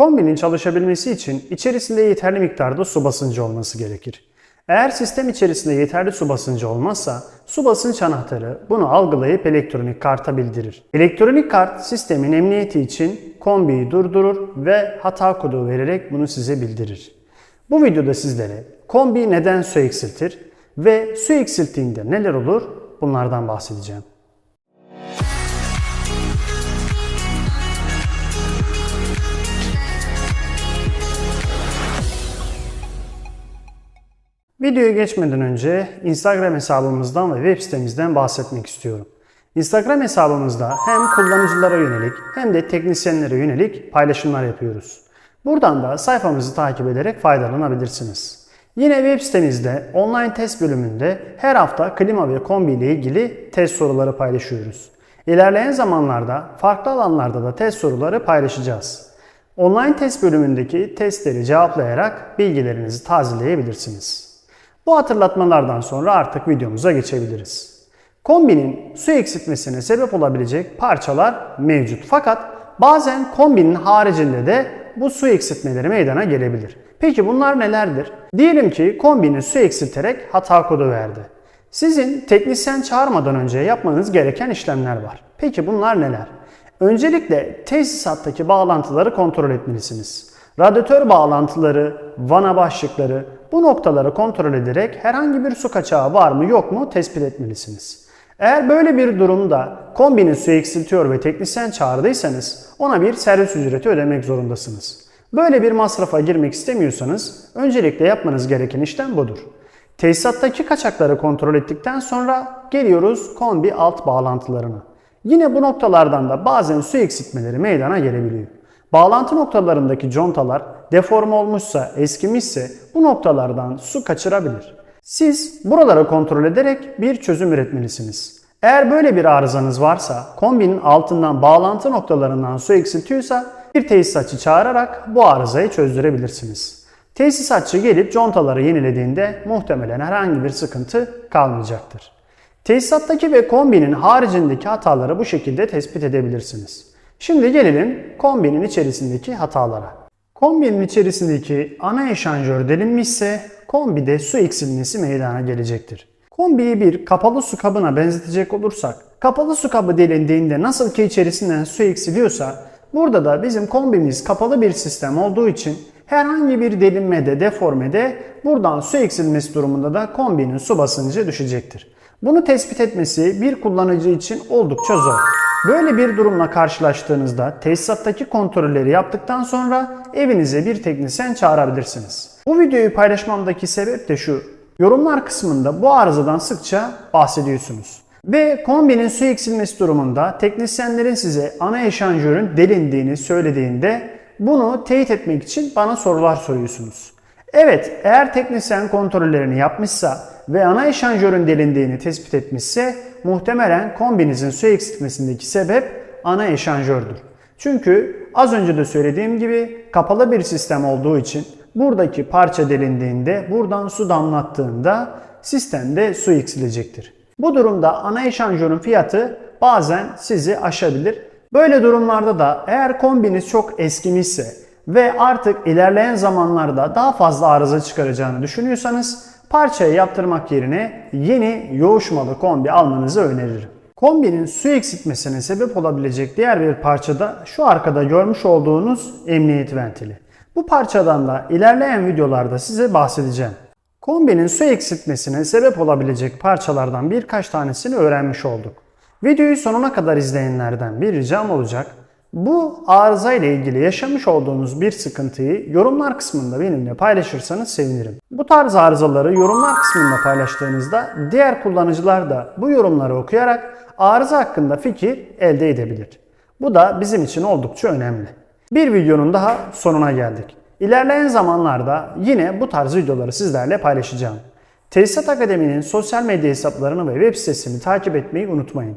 Kombinin çalışabilmesi için içerisinde yeterli miktarda su basıncı olması gerekir. Eğer sistem içerisinde yeterli su basıncı olmazsa su basınç anahtarı bunu algılayıp elektronik karta bildirir. Elektronik kart sistemin emniyeti için kombiyi durdurur ve hata kodu vererek bunu size bildirir. Bu videoda sizlere kombi neden su eksiltir ve su eksilttiğinde neler olur bunlardan bahsedeceğim. Videoya geçmeden önce Instagram hesabımızdan ve web sitemizden bahsetmek istiyorum. Instagram hesabımızda hem kullanıcılara yönelik hem de teknisyenlere yönelik paylaşımlar yapıyoruz. Buradan da sayfamızı takip ederek faydalanabilirsiniz. Yine web sitemizde online test bölümünde her hafta klima ve kombi ile ilgili test soruları paylaşıyoruz. İlerleyen zamanlarda farklı alanlarda da test soruları paylaşacağız. Online test bölümündeki testleri cevaplayarak bilgilerinizi tazeleyebilirsiniz. Bu hatırlatmalardan sonra artık videomuza geçebiliriz. Kombinin su eksiltmesine sebep olabilecek parçalar mevcut. Fakat bazen kombinin haricinde de bu su eksiltmeleri meydana gelebilir. Peki bunlar nelerdir? Diyelim ki kombinin su eksilterek hata kodu verdi. Sizin teknisyen çağırmadan önce yapmanız gereken işlemler var. Peki bunlar neler? Öncelikle tesisattaki bağlantıları kontrol etmelisiniz. Radyatör bağlantıları, vana başlıkları bu noktaları kontrol ederek herhangi bir su kaçağı var mı yok mu tespit etmelisiniz. Eğer böyle bir durumda kombinin su eksiltiyor ve teknisyen çağırdıysanız ona bir servis ücreti ödemek zorundasınız. Böyle bir masrafa girmek istemiyorsanız öncelikle yapmanız gereken işlem budur. Tesisattaki kaçakları kontrol ettikten sonra geliyoruz kombi alt bağlantılarına. Yine bu noktalardan da bazen su eksiltmeleri meydana gelebiliyor. Bağlantı noktalarındaki contalar deforme olmuşsa, eskimişse bu noktalardan su kaçırabilir. Siz buraları kontrol ederek bir çözüm üretmelisiniz. Eğer böyle bir arızanız varsa, kombinin altından bağlantı noktalarından su eksiltiyorsa bir tesisatçı çağırarak bu arızayı çözdürebilirsiniz. Tesisatçı gelip contaları yenilediğinde muhtemelen herhangi bir sıkıntı kalmayacaktır. Tesisattaki ve kombinin haricindeki hataları bu şekilde tespit edebilirsiniz. Şimdi gelelim kombinin içerisindeki hatalara. Kombinin içerisindeki ana eşanjör delinmişse kombide su eksilmesi meydana gelecektir. Kombiyi bir kapalı su kabına benzetecek olursak, kapalı su kabı delindiğinde nasıl ki içerisinden su eksiliyorsa, burada da bizim kombimiz kapalı bir sistem olduğu için herhangi bir delinmede, deformede buradan su eksilmesi durumunda da kombinin su basıncı düşecektir. Bunu tespit etmesi bir kullanıcı için oldukça zor. Böyle bir durumla karşılaştığınızda tesisattaki kontrolleri yaptıktan sonra evinize bir teknisyen çağırabilirsiniz. Bu videoyu paylaşmamdaki sebep de şu. Yorumlar kısmında bu arızadan sıkça bahsediyorsunuz. Ve kombinin su eksilmesi durumunda teknisyenlerin size ana eşanjörün delindiğini söylediğinde bunu teyit etmek için bana sorular soruyorsunuz. Evet, eğer teknisyen kontrollerini yapmışsa ve ana eşanjörün delindiğini tespit etmişse muhtemelen kombinizin su eksiltmesindeki sebep ana eşanjördür. Çünkü az önce de söylediğim gibi kapalı bir sistem olduğu için buradaki parça delindiğinde buradan su damlattığında sistemde su eksilecektir. Bu durumda ana eşanjörün fiyatı bazen sizi aşabilir. Böyle durumlarda da eğer kombiniz çok eskimişse ve artık ilerleyen zamanlarda daha fazla arıza çıkaracağını düşünüyorsanız parçayı yaptırmak yerine yeni yoğuşmalı kombi almanızı öneririm. Kombinin su eksiltmesine sebep olabilecek diğer bir parça da şu arkada görmüş olduğunuz emniyet ventili. Bu parçadan da ilerleyen videolarda size bahsedeceğim. Kombinin su eksiltmesine sebep olabilecek parçalardan birkaç tanesini öğrenmiş olduk. Videoyu sonuna kadar izleyenlerden bir ricam olacak. Bu arıza ile ilgili yaşamış olduğunuz bir sıkıntıyı yorumlar kısmında benimle paylaşırsanız sevinirim. Bu tarz arızaları yorumlar kısmında paylaştığınızda diğer kullanıcılar da bu yorumları okuyarak arıza hakkında fikir elde edebilir. Bu da bizim için oldukça önemli. Bir videonun daha sonuna geldik. İlerleyen zamanlarda yine bu tarz videoları sizlerle paylaşacağım. Tesisat Akademi'nin sosyal medya hesaplarını ve web sitesini takip etmeyi unutmayın.